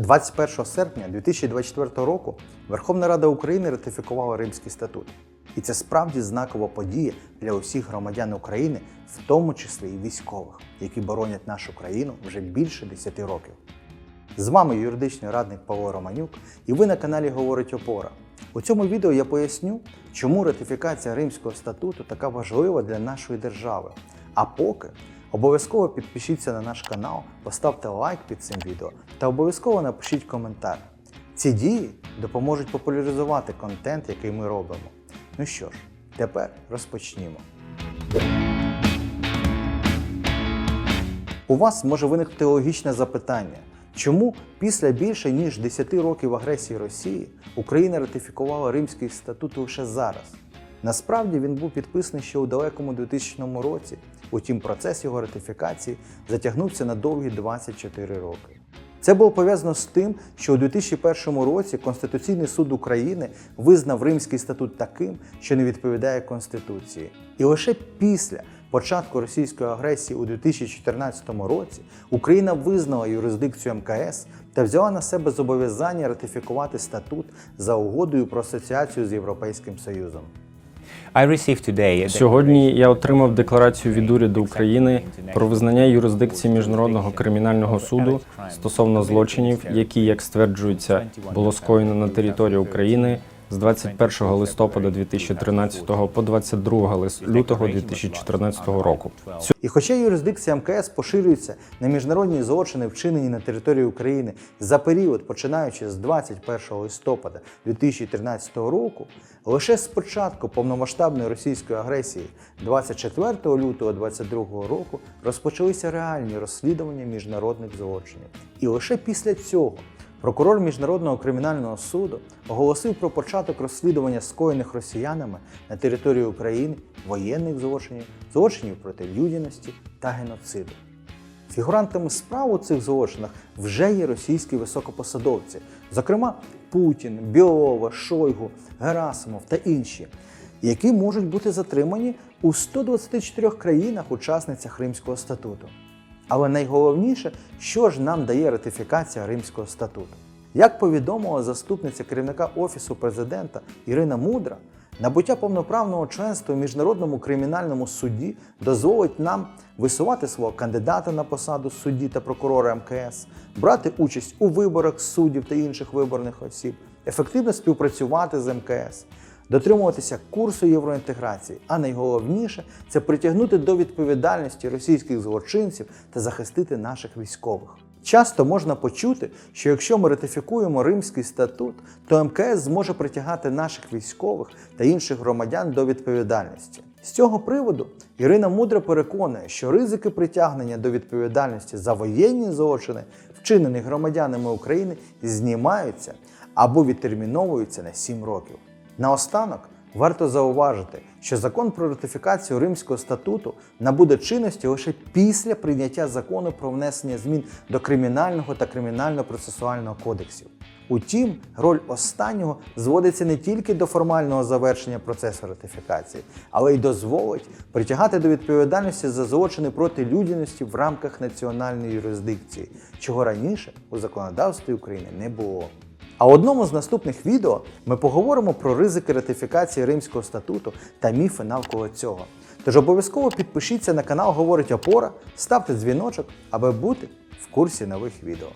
21 серпня 2024 року Верховна Рада України ратифікувала Римський статут. І це справді знакова подія для усіх громадян України, в тому числі і військових, які боронять нашу країну вже більше 10 років. З вами юридичний радник Павло Романюк, і ви на каналі Говорить Опора. У цьому відео я поясню, чому ратифікація Римського статуту така важлива для нашої держави. А поки обов'язково підпишіться на наш канал, поставте лайк під цим відео та обов'язково напишіть коментар. Ці дії допоможуть популяризувати контент, який ми робимо. Ну що ж, тепер розпочнімо. У вас може виникнути логічне запитання, чому після більше ніж 10 років агресії Росії Україна ратифікувала Римський статут лише зараз? Насправді він був підписаний ще у далекому 2000 році, утім процес його ратифікації затягнувся на довгі 24 роки. Це було пов'язано з тим, що у 2001 році Конституційний суд України визнав Римський статут таким, що не відповідає Конституції. І лише після початку російської агресії у 2014 році Україна визнала юрисдикцію МКС та взяла на себе зобов'язання ратифікувати статут за угодою про асоціацію з Європейським Союзом. I received today Сьогодні я отримав декларацію від уряду України про визнання юрисдикції міжнародного кримінального суду стосовно злочинів, які, як стверджується, було скоєно на території України з 21 листопада 2013 по 22 лис- лютого 2014 року. І хоча юрисдикція МКС поширюється на міжнародні злочини, вчинені на території України за період, починаючи з 21 листопада 2013 року, лише з початку повномасштабної російської агресії 24 лютого 2022 року розпочалися реальні розслідування міжнародних злочинів. І лише після цього Прокурор Міжнародного кримінального суду оголосив про початок розслідування скоєних росіянами на території України воєнних злочинів, злочинів проти людяності та геноциду. Фігурантами справ у цих злочинах вже є російські високопосадовці, зокрема Путін, Білова, Шойгу, Герасимов та інші, які можуть бути затримані у 124 країнах-учасницях Римського статуту. Але найголовніше, що ж нам дає ратифікація Римського статуту. Як повідомила заступниця керівника Офісу президента Ірина Мудра, набуття повноправного членства в міжнародному кримінальному суді дозволить нам висувати свого кандидата на посаду судді та прокурора МКС, брати участь у виборах суддів та інших виборних осіб, ефективно співпрацювати з МКС, дотримуватися курсу євроінтеграції, а найголовніше це притягнути до відповідальності російських злочинців та захистити наших військових. Часто можна почути, що якщо ми ратифікуємо Римський статут, то МКС зможе притягати наших військових та інших громадян до відповідальності. З цього приводу Ірина Мудро переконує, що ризики притягнення до відповідальності за воєнні злочини, вчинені громадянами України, знімаються або відтерміновуються на 7 років. Наостанок варто зауважити, що закон про ратифікацію Римського статуту набуде чинності лише після прийняття закону про внесення змін до кримінального та кримінально-процесуального кодексів. Утім, роль останнього зводиться не тільки до формального завершення процесу ратифікації, але й дозволить притягати до відповідальності за злочини проти людяності в рамках національної юрисдикції, чого раніше у законодавстві України не було. А в одному з наступних відео ми поговоримо про ризики ратифікації Римського статуту та міфи навколо цього. Тож обов'язково підпишіться на канал Говорить Опора, ставте дзвіночок, аби бути в курсі нових відео.